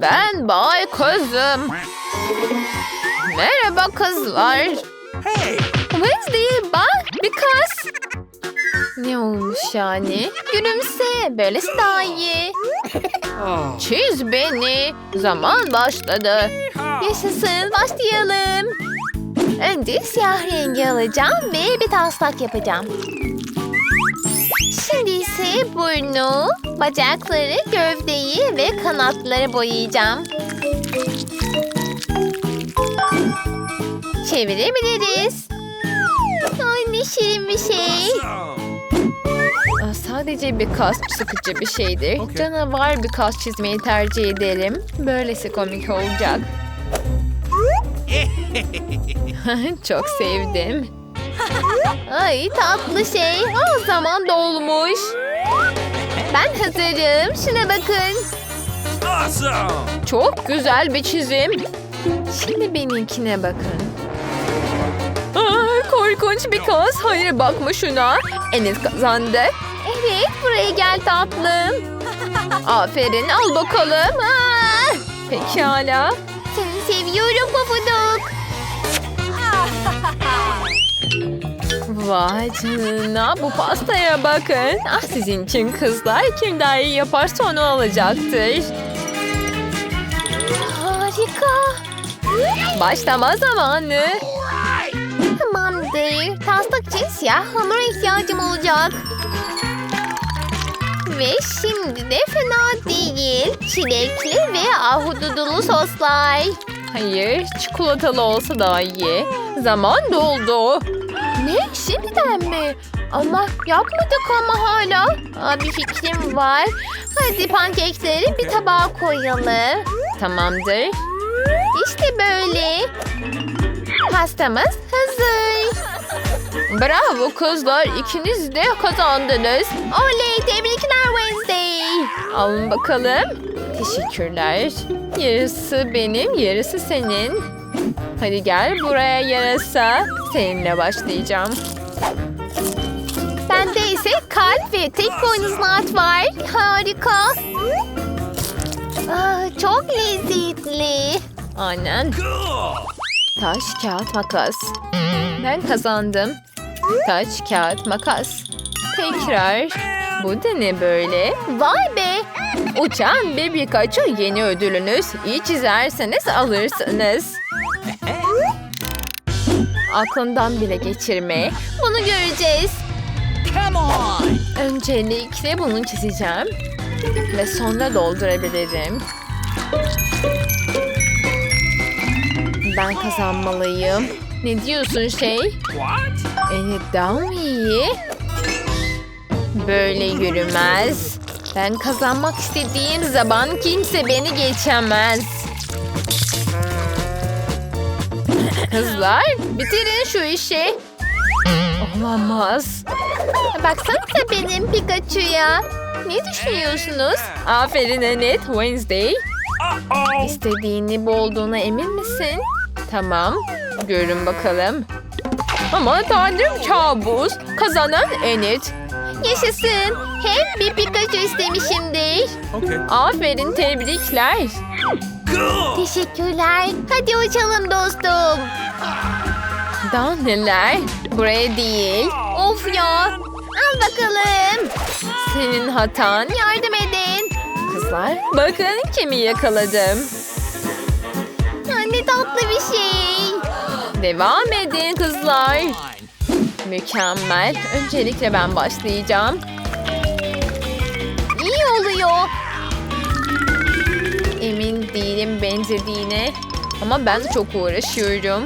Ben Bay Kızım. Merhaba kızlar. Wednesday bak bir kız. Ne olmuş yani? Gülümse. Böylesi daha iyi. Çiz beni. Zaman başladı. Yaşasın başlayalım. Önce siyah rengi alacağım ve bir taslak yapacağım. Şimdi ise burnu, bacakları, gövdeyi ve kanatları boyayacağım. Çevirebiliriz. Ay ne şirin bir şey. Aa, Sadece bir kas sıkıcı bir şeydir. Canavar bir kas çizmeyi tercih ederim. Böylesi komik olacak. Çok sevdim. Ay tatlı şey. O zaman dolmuş. Ben hazırım. Şuna bakın. Awesome! Çok güzel bir çizim. Şimdi benimkine bakın. Aa, korkunç bir kız. Hayır bakma şuna. Enes kazandı. Evet buraya gel tatlım. Aferin al bakalım. Aa, pekala. Seni seviyorum pofuduk. Vay canına bu pastaya bakın. Ah sizin için kızlar kim daha iyi yaparsa onu alacaktır. Harika. Başlama zamanı. Tamamdır. Taslak için siyah hamura ihtiyacım olacak. Ve şimdi de fena değil. Çilekli ve ahududulu soslar. Hayır, çikolatalı olsa daha iyi. Zaman doldu. Ne? Şimdiden mi? Ama yapmadık ama hala. Aa, bir fikrim var. Hadi pankekleri bir tabağa koyalım. Tamamdır. İşte böyle. Pastamız hazır. Bravo kızlar. ikiniz de kazandınız. Oley tebrikler Wednesday. Alın bakalım. Teşekkürler. Yarısı benim, yarısı senin. Hadi gel buraya yarasa. Seninle başlayacağım. Bende ise kalp ve tek boynuzlu var. Harika. Aa, çok lezzetli. Aynen. Taş, kağıt, makas. Ben kazandım. Taş, kağıt, makas. Tekrar. Bu da ne böyle? Vay be! Uçan bir Pikachu yeni ödülünüz. İyi çizerseniz alırsınız. Aklından bile geçirme. Bunu göreceğiz. Come on! Öncelikle bunu çizeceğim. Ve sonra doldurabilirim. Ben kazanmalıyım. Ne diyorsun şey? What? Evet daha mı iyi? Böyle yürümez. Ben kazanmak istediğim zaman kimse beni geçemez. Kızlar bitirin şu işi. Olamaz. Baksanıza benim Pikachu'ya. Ne düşünüyorsunuz? Aferin Annette Wednesday. İstediğini bu olduğuna emin misin? Tamam. Görün bakalım. Ama tanrım kabus. Kazanan Enid. Yaşasın. Hep bir Pikachu istemişimdir. Okay. Aferin tebrikler. Teşekkürler. Hadi uçalım dostum. Daha neler? Buraya değil. Of ya. Al bakalım. Senin hatan. Yardım edin. Kızlar bakın kimi yakaladım. Ne tatlı bir şey. Devam edin kızlar. Mükemmel. Öncelikle ben başlayacağım. İyi oluyor. Emin değilim benzediğine. Ama ben çok uğraşıyorum.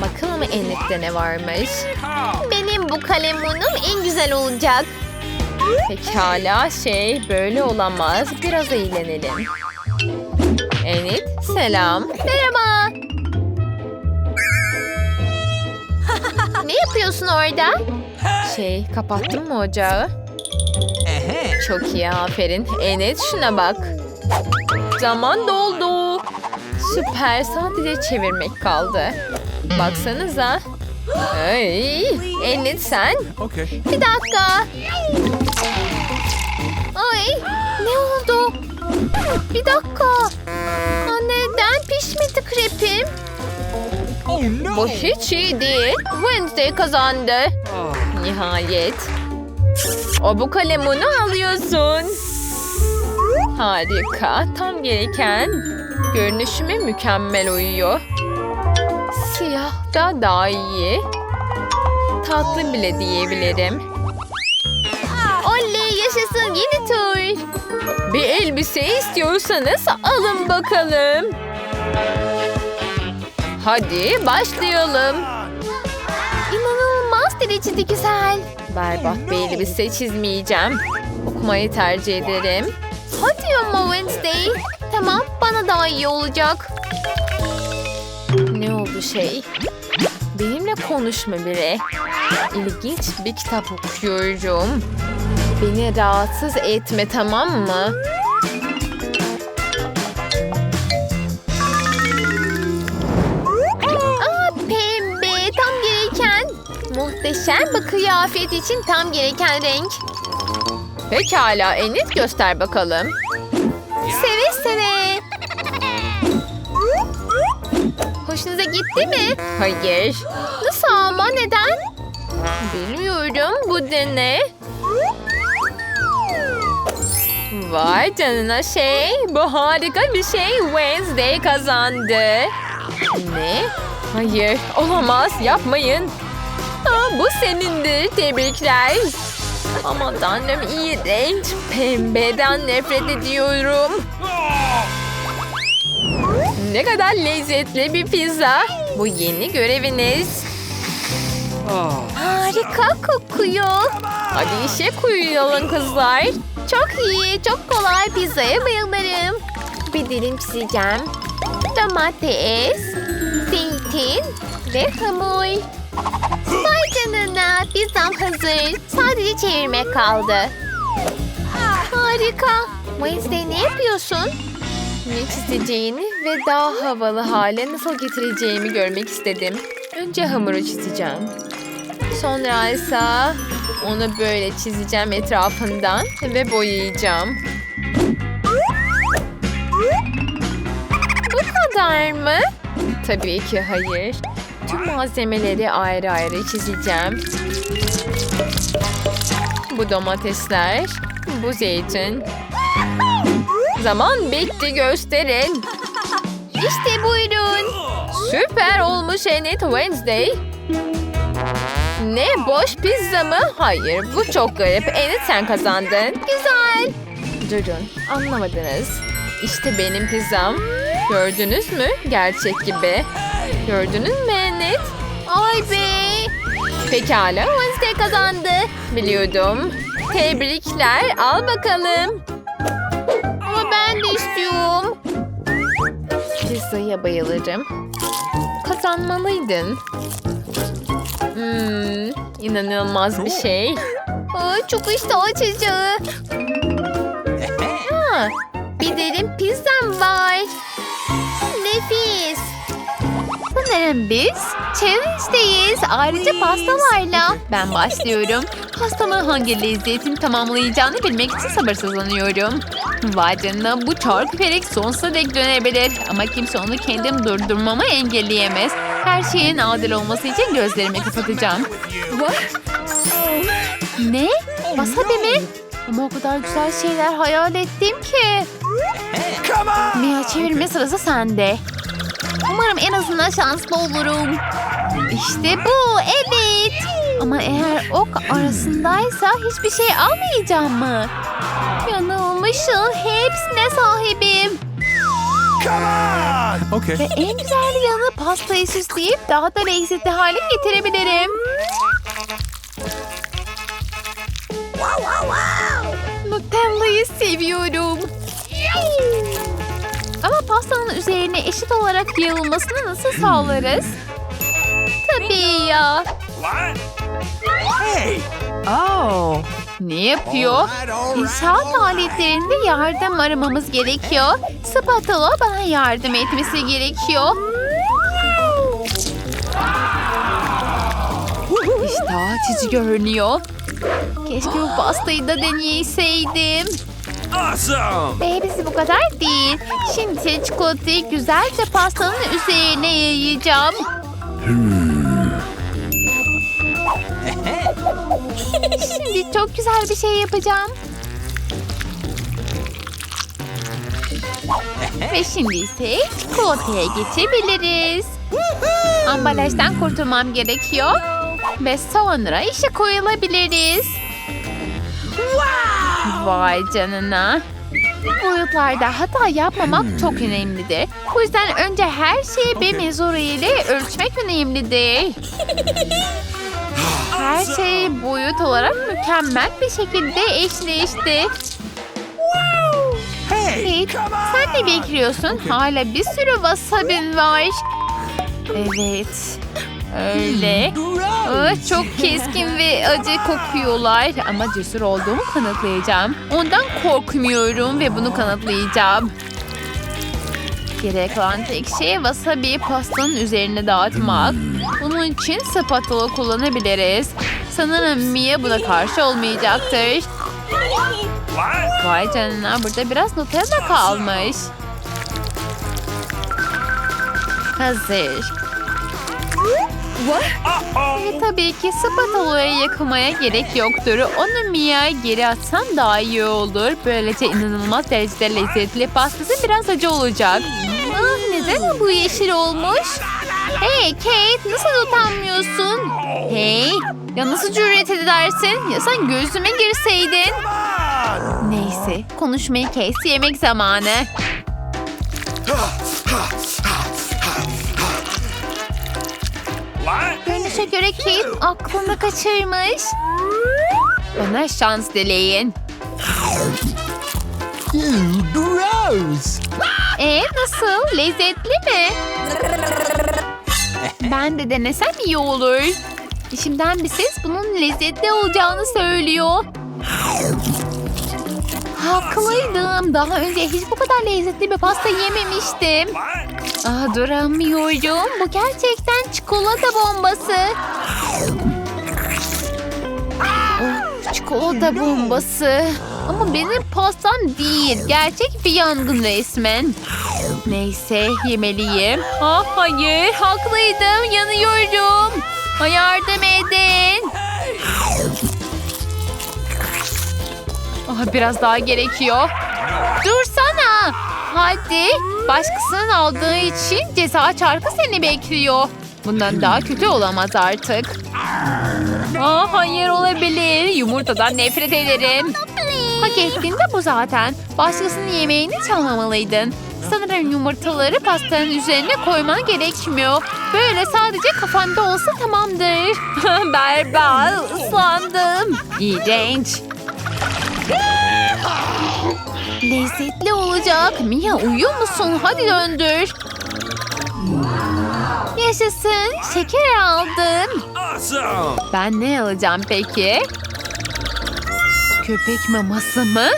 Bakalım Enet'te ne varmış. Benim bu kalemunum en güzel olacak. Pekala şey böyle olamaz. Biraz eğlenelim. Enet selam. Merhaba. ne yapıyorsun orada? Şey kapattın mı ocağı? Çok iyi aferin. Enet şuna bak. Zaman doldu. Süper sadece çevirmek kaldı. Baksanıza. Ay, Enet sen. Okay. Bir dakika. Ay ne oldu? Bir dakika. Aa, neden pişmedi krepim? Oh no! Bu hiç iyi değil. Wednesday kazandı. Oh. Nihayet. O bu kalemini alıyorsun. Harika. Tam gereken. Görünüşüme mükemmel uyuyor. Siyah da daha iyi. Tatlı bile diyebilirim. Oley yaşasın yeni tur. Bir elbise istiyorsanız alın bakalım. Hadi başlayalım. İnanılmaz derecede güzel. Berbat bir elbise çizmeyeceğim. Okumayı tercih ederim. Hadi ama Wednesday. Tamam bana daha iyi olacak. Ne oldu şey? Benimle konuşma bile. İlginç bir kitap okuyorum. Beni rahatsız etme tamam mı? Aa pembe tam gereken. Muhteşem bir kıyafet için tam gereken renk. Pekala Enis göster bakalım. Seve seve. Hoşunuza gitti mi? Hayır. Nasıl ama neden? Bilmiyorum bu ne? Vay canına şey. Bu harika bir şey. Wednesday kazandı. Ne? Hayır olamaz yapmayın. Aa, bu senindir tebrikler. Aman tanrım iğrenç. Pembeden nefret ediyorum. Ne kadar lezzetli bir pizza. Bu yeni göreviniz. Harika kokuyor. Hadi işe koyulalım kızlar. Çok iyi, çok kolay pizzaya bayılırım. Bir dilim çizeceğim. Domates, zeytin ve hamur. Canına, pizzam hazır. Sadece çevirmek kaldı. Harika. Wednesday ne yapıyorsun? Ne çizeceğini ve daha havalı hale nasıl getireceğimi görmek istedim. Önce hamuru çizeceğim. Sonra ise onu böyle çizeceğim etrafından ve boyayacağım. Bu kadar mı? Tabii ki hayır. Tüm malzemeleri ayrı ayrı çizeceğim. Bu domatesler, bu zeytin. Zaman bitti gösterin. İşte buyurun. Süper olmuş Enid Wednesday. Ne boş pizza mı? Hayır bu çok garip. Enid sen kazandın. Güzel. Durun anlamadınız. İşte benim pizzam. Gördünüz mü? Gerçek gibi. Gördünüz mü Enid? Ay be. Pekala Wednesday kazandı. Biliyordum. Tebrikler al bakalım. Ama ben de istiyorum. Pizzaya bayılırım. Kazanmalıydın. Hmm, inanılmaz bir şey. Aa, çok iştah açıcı. Ha, bir derin pizzam var. Nefis. Sanırım biz challenge'deyiz. Ayrıca pastalarla. Ben başlıyorum. Pastamı hangi lezzetin tamamlayacağını bilmek için sabırsızlanıyorum. Vay canına bu çark felek sonsuza dek dönebilir. Ama kimse onu kendim durdurmamı engelleyemez. Her şeyin adil olması için gözlerimi kapatacağım. Ne? Wasabi mi? Ama o kadar güzel şeyler hayal ettim ki. Mia çevirme sırası sende. Umarım en azından şanslı olurum. İşte bu, evet. Ama eğer ok arasındaysa hiçbir şey almayacağım mı? Yanılmışım, hepsine sahibim. Okay. Ve en güzel yanı pastayı süsleyip daha da lezzetli hale getirebilirim. Nutella'yı seviyorum. Ama pastanın üzerine eşit olarak yayılmasını nasıl sağlarız? Tabii ya. What? Hey! Oh. Ne yapıyor? İnşaat aletlerinde yardım aramamız gerekiyor. Spatula bana yardım etmesi gerekiyor. İştah açıcı görünüyor. Keşke bu pastayı da deneyseydim. Awesome. Hepsi bu kadar değil. Şimdi çikolatayı güzelce pastanın üzerine yayacağım. Şimdi çok güzel bir şey yapacağım. Ve şimdi ise çikolataya geçebiliriz. Ambalajdan kurtulmam gerekiyor. Ve sonra işe koyulabiliriz. Vay canına. Boyutlarda hata yapmamak çok önemlidir. Bu yüzden önce her şeyi bir mezura ile ölçmek önemlidir. Her şey boyut olarak mükemmel bir şekilde eşleşti. Hey, sen ne bekliyorsun? Hala bir sürü wasabin var. Evet. Öyle. Çok keskin ve acı kokuyorlar ama cesur olduğumu kanıtlayacağım. Ondan korkmuyorum ve bunu kanıtlayacağım. Gerek olan tek şey wasabi pastanın üzerine dağıtmak. Bunun için spatula kullanabiliriz. Sanırım Mia buna karşı olmayacaktır. Vay canına burada biraz Nutella kalmış. Hazır. Ve tabii ki spatula'yı yakmaya gerek yoktur. Onu Mia'ya geri atsam daha iyi olur. Böylece inanılmaz derecede lezzetli pastası biraz acı olacak. Ah, neden bu yeşil olmuş? Hey Kate nasıl utanmıyorsun? Hey ya nasıl cüret edersin? Ya sen gözüme girseydin. Neyse konuşmayı kes yemek zamanı. Görünüşe göre Kate aklını kaçırmış. Bana şans dileyin. Gross. E nasıl? Lezzetli mi? Ben de denesem iyi olur. İçimden bir ses bunun lezzetli olacağını söylüyor. Haklıydım. Daha önce hiç bu kadar lezzetli bir pasta yememiştim. Aa, duramıyorum. Bu gerçekten çikolata bombası. Oh, çikolata bombası. Ama benim pastam değil. Gerçek bir yangın resmen. Neyse yemeliyim. Ah hayır haklıydım yanıyorum. Yardım edin. Ah, biraz daha gerekiyor. Dursana. Hadi. Başkasının aldığı için ceza çarkı seni bekliyor. Bundan daha kötü olamaz artık. Aa, hayır olabilir. Yumurtadan nefret ederim. Hak ettiğin de bu zaten. Başkasının yemeğini çalmamalıydın. Sanırım yumurtaları pastanın üzerine koyman gerekmiyor. Böyle sadece kafanda olsa tamamdır. Berbat, ıslandım. İğrenç. Lezzetli olacak. Mia uyuyor musun? Hadi döndür. Yaşasın. Şeker aldım. Awesome. Ben ne alacağım peki? Köpek maması mı?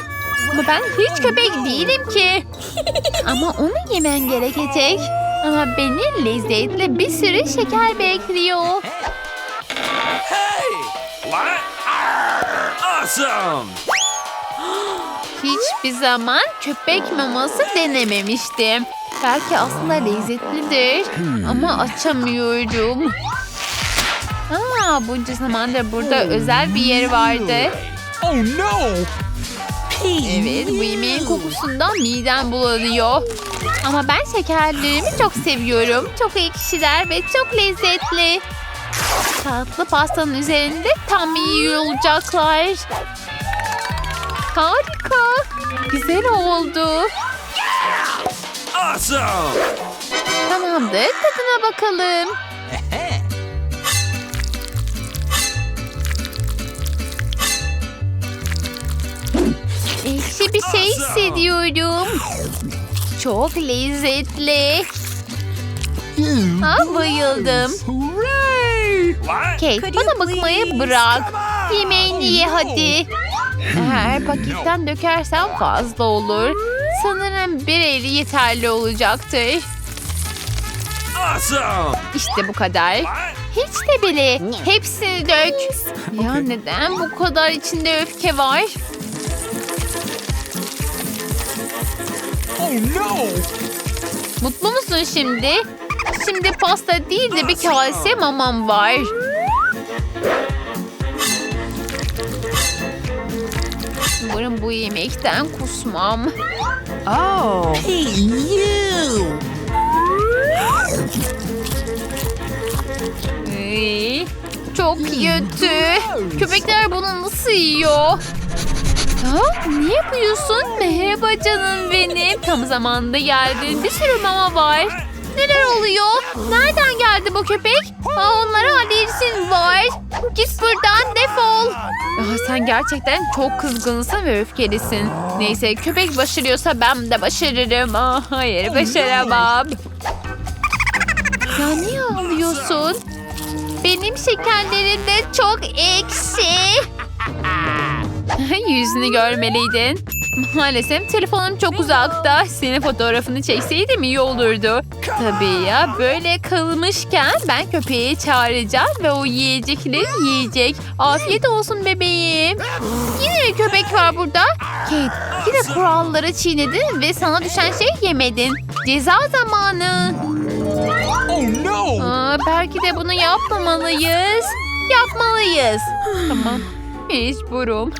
Ama ben hiç köpek değilim ki. Ama onu yemen gerekecek. Ama beni lezzetli bir sürü şeker bekliyor. Hey. What? Awesome. Hiçbir zaman köpek maması denememiştim. Belki aslında lezzetlidir ama açamıyorum. Aa, bunca zamandır burada özel bir yer vardı. Oh no. Evet, bu yemeğin kokusundan midem bulanıyor. Ama ben şekerlerimi çok seviyorum. Çok ekşiler ve çok lezzetli. Tatlı pastanın üzerinde tam iyi olacaklar. Harika. Güzel oldu. Awesome. Tamamdır, tadına bakalım. Ekşi bir şey hissediyorum. Çok lezzetli. Ha, bayıldım. Kate bana bakmayı bırak. Yemeğini ye hadi. Eğer paketten dökersen fazla olur. Sanırım bir eli yeterli olacaktır. Awesome. İşte bu kadar. Hiç de bile. Hepsini dök. Ya neden bu kadar içinde öfke var? Oh no! Mutlu musun şimdi? Şimdi pasta değil de bir kase mamam var. Umarım bu yemekten kusmam. Oh. Ay, çok kötü. Köpekler bunu nasıl yiyor? Ha, ne yapıyorsun? Merhaba canım benim. Tam zamanında geldin. Bir sürü mama var. Neler oluyor? Nereden geldi bu köpek? Aa, onlara alerjin var. Git buradan defol. Aa, sen gerçekten çok kızgınsın ve öfkelisin. Neyse köpek başarıyorsa ben de başarırım. Aa, hayır başaramam. Ya niye ağlıyorsun? Benim şekerlerim de çok ekşi. Yüzünü görmeliydin. Maalesef telefonum çok uzakta. Senin fotoğrafını çekseydim iyi olurdu. Tabii ya böyle kalmışken ben köpeği çağıracağım ve o yiyecekleri yiyecek. Afiyet olsun bebeğim. Yine bir köpek var burada. Kate yine kuralları çiğnedin ve sana düşen şey yemedin. Ceza zamanı. Oh no! Aa, belki de bunu yapmamalıyız. Yapmalıyız. tamam. Mecburum.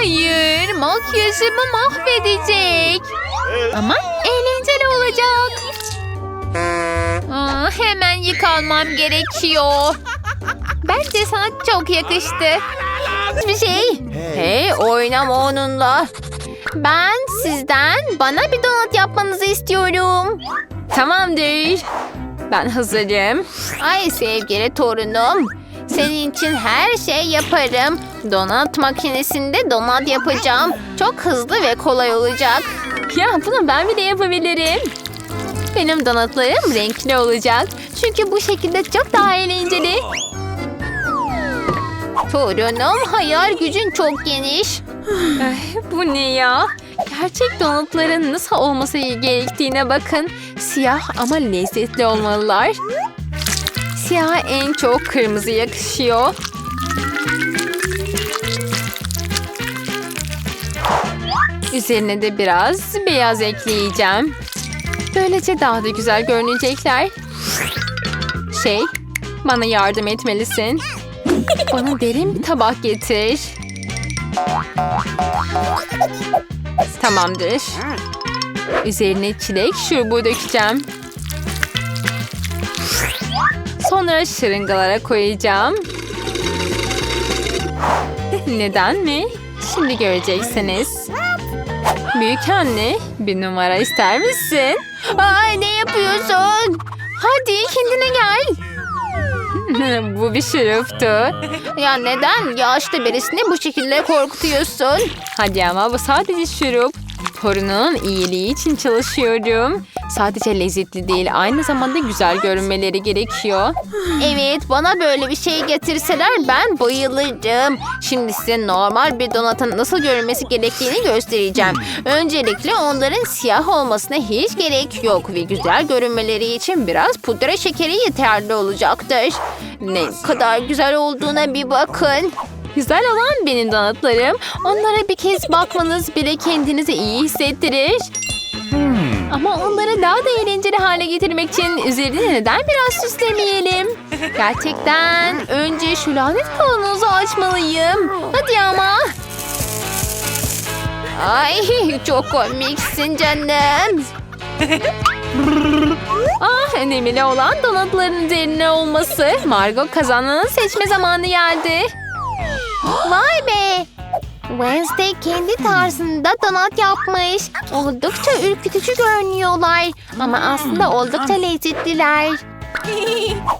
Hayır, makyajımı mahvedecek. Ama eğlenceli olacak. Aa, hemen yıkanmam gerekiyor. Bence sana çok yakıştı. Bir şey. Hey, oynama onunla. Ben sizden bana bir donut yapmanızı istiyorum. Tamamdır. Ben hazırım. Ay sevgili torunum. Senin için her şey yaparım. Donat makinesinde donat yapacağım. Çok hızlı ve kolay olacak. Ya bunu ben bile yapabilirim. Benim donatlarım renkli olacak. Çünkü bu şekilde çok daha eğlenceli. Torunum hayal gücün çok geniş. Ay, bu ne ya? Gerçek donutların nasıl olması gerektiğine bakın. Siyah ama lezzetli olmalılar. Siyah en çok kırmızı yakışıyor. Üzerine de biraz beyaz ekleyeceğim. Böylece daha da güzel görünecekler. Şey, bana yardım etmelisin. Bana derin bir tabak getir. Tamamdır. Üzerine çilek şurubu dökeceğim. Sonra şırıngalara koyacağım. Neden mi? Şimdi göreceksiniz. Büyük anne, bir numara ister misin? Ay ne yapıyorsun? Hadi kendine gel. bu bir şuruptu. Ya neden yaşlı birisini bu şekilde korkutuyorsun? Hadi ama bu sadece şurup. Torunun iyiliği için çalışıyorum. Sadece lezzetli değil, aynı zamanda güzel görünmeleri gerekiyor. Evet, bana böyle bir şey getirseler ben bayılırım. Şimdi size normal bir donatın nasıl görünmesi gerektiğini göstereceğim. Öncelikle onların siyah olmasına hiç gerek yok ve güzel görünmeleri için biraz pudra şekeri yeterli olacaktır. Ne kadar güzel olduğuna bir bakın. Güzel olan benim donatlarım. Onlara bir kez bakmanız bile kendinizi iyi hissettirir. Ama onları daha da eğlenceli hale getirmek için üzerine neden biraz süslemeyelim? Gerçekten önce şu lanet kavanozu açmalıyım. Hadi ama. Ay çok komiksin canım. ah önemli olan donatların üzerine olması. Margot kazananı seçme zamanı geldi. Vay be. Wednesday kendi tarzında donat yapmış. Oldukça ürkütücü görünüyorlar. Ama aslında oldukça lezzetliler.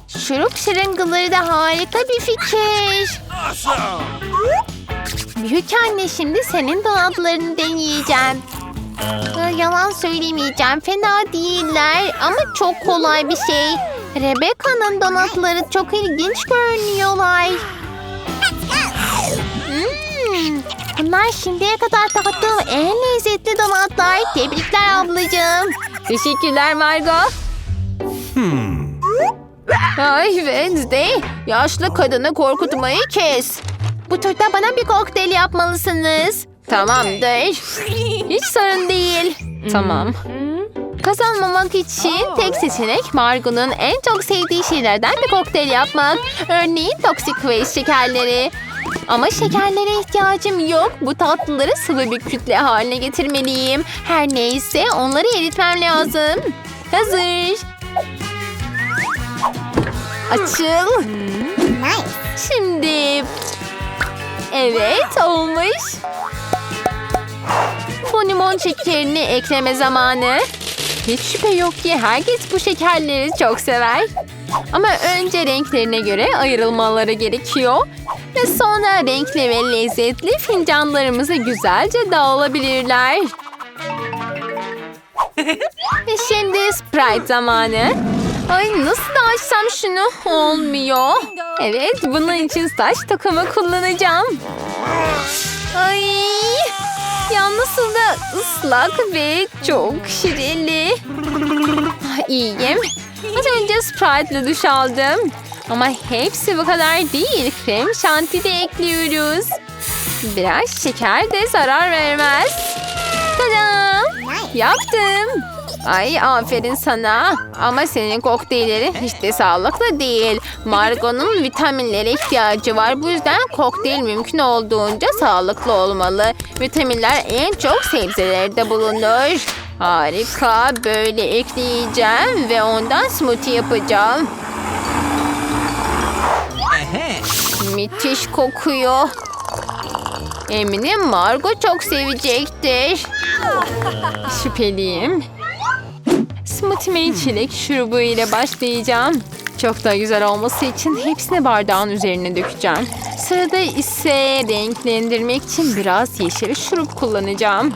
Şurup şırıngaları da harika bir fikir. Büyük anne şimdi senin donatlarını deneyeceğim. Ee, Yalan söylemeyeceğim. Fena değiller ama çok kolay bir şey. Rebecca'nın donatları çok ilginç görünüyorlar. Hmm, bunlar şimdiye kadar tattığım en lezzetli donatlar. Tebrikler ablacığım. Teşekkürler Margot. Ay Wednesday, yaşlı kadını korkutmayı kes. Bu turda bana bir kokteyl yapmalısınız. Tamamdır. Hiç sorun değil. Tamam. Kazanmamak için tek seçenek Margot'un en çok sevdiği şeylerden bir kokteyl yapmak. Örneğin Toxic Waste şekerleri. Ama şekerlere ihtiyacım yok. Bu tatlıları sıvı bir kütle haline getirmeliyim. Her neyse onları eritmem lazım. Hazır. Açıl. Şimdi. Evet olmuş. Bu limon şekerini ekleme zamanı. Hiç şüphe yok ki herkes bu şekerleri çok sever. Ama önce renklerine göre ayrılmaları gerekiyor. Ve sonra renkli ve lezzetli fincanlarımıza güzelce dağılabilirler. ve şimdi Sprite zamanı. Ay nasıl da açsam şunu? Olmuyor. Evet bunun için saç takımı kullanacağım. Ay ya nasıl da ıslak ve çok şirinli. Ah, İyiyim. Az önce Sprite ile duş aldım. Ama hepsi bu kadar değil. Krem şanti de ekliyoruz. Biraz şeker de zarar vermez. Tadam! Yaptım. Ay aferin sana. Ama senin kokteyllerin hiç de sağlıklı değil. Margot'un vitaminlere ihtiyacı var. Bu yüzden kokteyl mümkün olduğunca sağlıklı olmalı. Vitaminler en çok sebzelerde bulunur. Harika. Böyle ekleyeceğim ve ondan smoothie yapacağım. Müthiş kokuyor. Eminim Margot çok sevecektir. Şüpheliyim. Smoothie'me çilek şurubu ile başlayacağım. Çok da güzel olması için hepsini bardağın üzerine dökeceğim. Sırada ise renklendirmek için biraz yeşil şurup kullanacağım.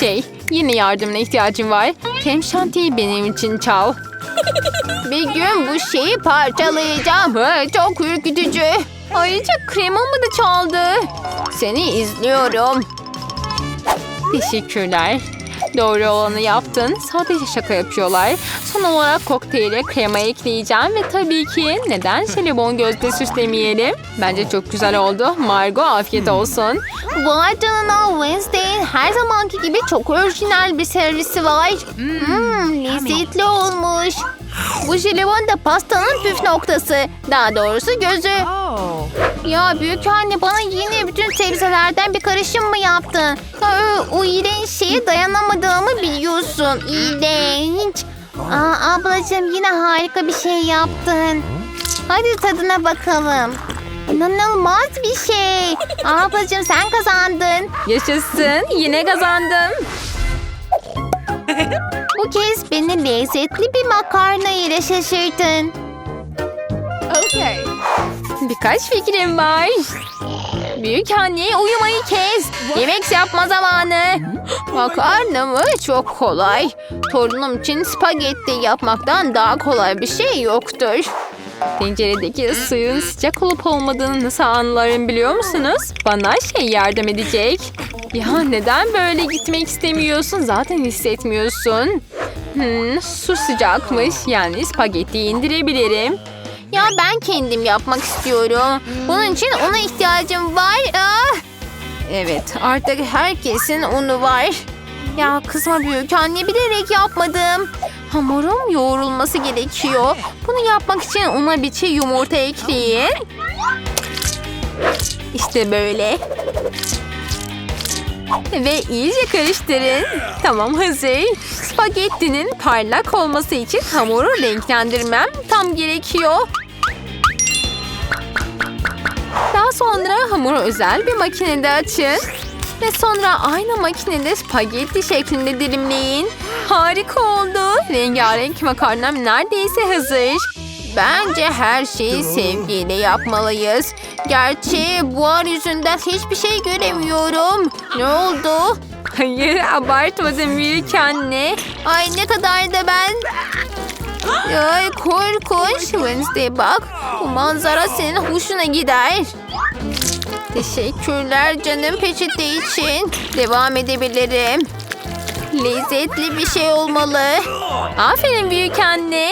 Şey, yine yardımına ihtiyacım var. Krem şantiyi benim için çal. Bir gün bu şeyi parçalayacağım. Çok ürkütücü. Ayrıca kremamı da çaldı. Seni izliyorum. Teşekkürler. Doğru olanı yaptın. Sadece şaka yapıyorlar. Son olarak kokteyle krema ekleyeceğim ve tabii ki neden jelibon gözde süslemeyelim? Bence çok güzel oldu. Margot afiyet olsun. Vay canına Wednesday'in her zamanki gibi çok orijinal bir servisi var. Hmm, lezzetli olmuş. Bu jelibon da pastanın püf noktası. Daha doğrusu gözü. Oh. Ya büyük anne bana yine bütün sebzelerden bir karışım mı yaptın? Ya, o, o iğrenç şeye dayanamadığımı biliyorsun. İğrenç. Aa, ablacığım yine harika bir şey yaptın. Hadi tadına bakalım. İnanılmaz bir şey. Ablacığım sen kazandın. Yaşasın yine kazandım. Bu kez beni lezzetli bir makarna ile şaşırtın. Okay. Birkaç fikrim var. Büyük anne uyumayı kes. Yemek yapma zamanı. Makarna mı? Çok kolay. Torunum için spagetti yapmaktan daha kolay bir şey yoktur. Tenceredeki suyun sıcak olup olmadığını nasıl anlarım biliyor musunuz? Bana şey yardım edecek. Ya neden böyle gitmek istemiyorsun? Zaten hissetmiyorsun. Hmm, su sıcakmış. Yani spagetti indirebilirim. Ya ben kendim yapmak istiyorum. Bunun için una ihtiyacım var. Ah! Evet artık herkesin unu var. Ya kızma büyük anne bilerek yapmadım. Hamurum yoğrulması gerekiyor. Bunu yapmak için una bir çiğ yumurta ekleyin. İşte böyle. Ve iyice karıştırın. Tamam hazır. Spagettinin parlak olması için hamuru renklendirmem tam gerekiyor. Sonra hamuru özel bir makinede açın. Ve sonra aynı makinede spagetti şeklinde dilimleyin. Harika oldu. Rengarenk makarnam neredeyse hazır. Bence her şeyi sevgiyle yapmalıyız. Gerçi buhar yüzünden hiçbir şey göremiyorum. Ne oldu? Hayır abartmadım büyük anne. Ay ne kadar da ben. Ay korkunç. Wednesday bak. Bu manzara senin hoşuna gider. Teşekkürler canım peçete için. Devam edebilirim. Lezzetli bir şey olmalı. Aferin büyük anne.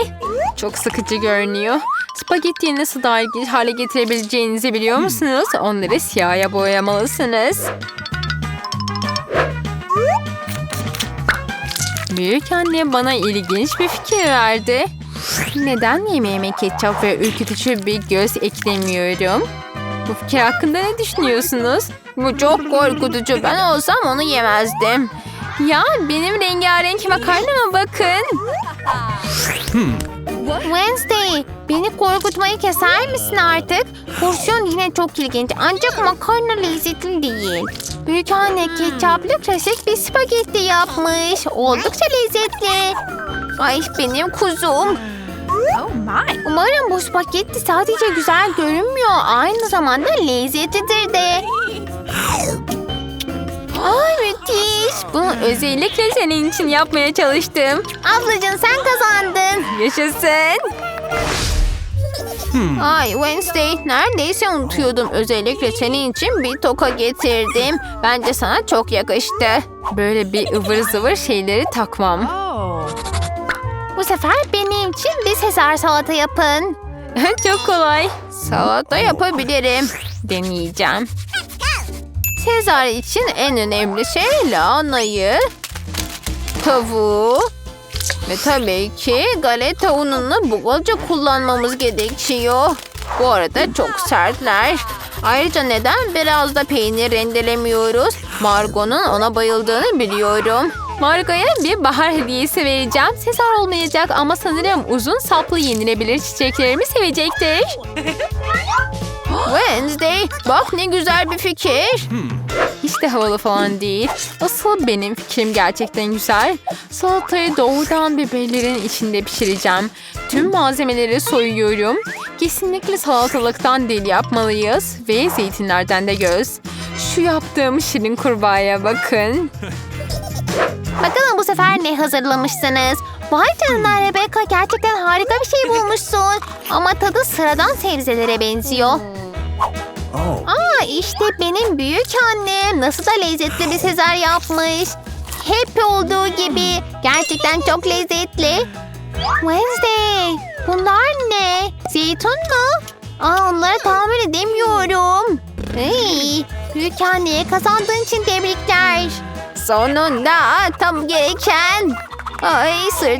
Çok sıkıcı görünüyor. Spagettiyi nasıl daha ilginç hale getirebileceğinizi biliyor musunuz? Onları siyaha boyamalısınız. Büyük anne bana ilginç bir fikir verdi. Neden yemeğime ketçap ve ürkütücü bir göz eklemiyorum? Bu fikir hakkında ne düşünüyorsunuz? Bu çok korkutucu. Ben olsam onu yemezdim. Ya benim rengarenk makarnama bakın. Wednesday, beni korkutmayı keser misin artık? Porsiyon yine çok ilginç ancak makarna lezzetli değil. Büyük anne ketçaplı klasik bir spagetti yapmış. Oldukça lezzetli. Ay benim kuzum. Oh my. Umarım bu spagetti sadece güzel görünmüyor. Aynı zamanda lezzetlidir de. Ay müthiş. Bunu özellikle senin için yapmaya çalıştım. Ablacığım sen kazandın. Yaşasın. Ay Wednesday neredeyse unutuyordum. Özellikle senin için bir toka getirdim. Bence sana çok yakıştı. Böyle bir ıvır zıvır şeyleri takmam. Bu sefer benim için bir Sezar salata yapın. Çok kolay. Salata yapabilirim. Deneyeceğim. Sezar için en önemli şey lahanayı, tavuğu ve tabii ki galeta ununu bolca kullanmamız gerekiyor. Bu arada çok sertler. Ayrıca neden biraz da peynir rendelemiyoruz? Margot'un ona bayıldığını biliyorum. Margo'ya bir bahar hediyesi vereceğim. Sezar olmayacak ama sanırım uzun saplı yenilebilir çiçeklerimi sevecektir. Wednesday, bak ne güzel bir fikir. Hiç de havalı falan değil. Asıl benim fikrim gerçekten güzel. Salatayı doğrudan biberlerin içinde pişireceğim. Tüm malzemeleri soyuyorum. Kesinlikle salatalıktan dil yapmalıyız. Ve zeytinlerden de göz. Şu yaptığım şirin kurbağaya bakın. Bakalım bu sefer ne hazırlamışsınız? Vay canına Rebecca gerçekten harika bir şey bulmuşsun. Ama tadı sıradan sebzelere benziyor. Oh. Aa işte benim büyük annem nasıl da lezzetli bir sezar yapmış. Hep olduğu gibi gerçekten çok lezzetli. Wednesday bunlar ne? Zeytin mu? Aa onları tahmin edemiyorum. Hey, büyük anneye kazandığın için tebrikler. Sonunda tam gereken. Ay sırt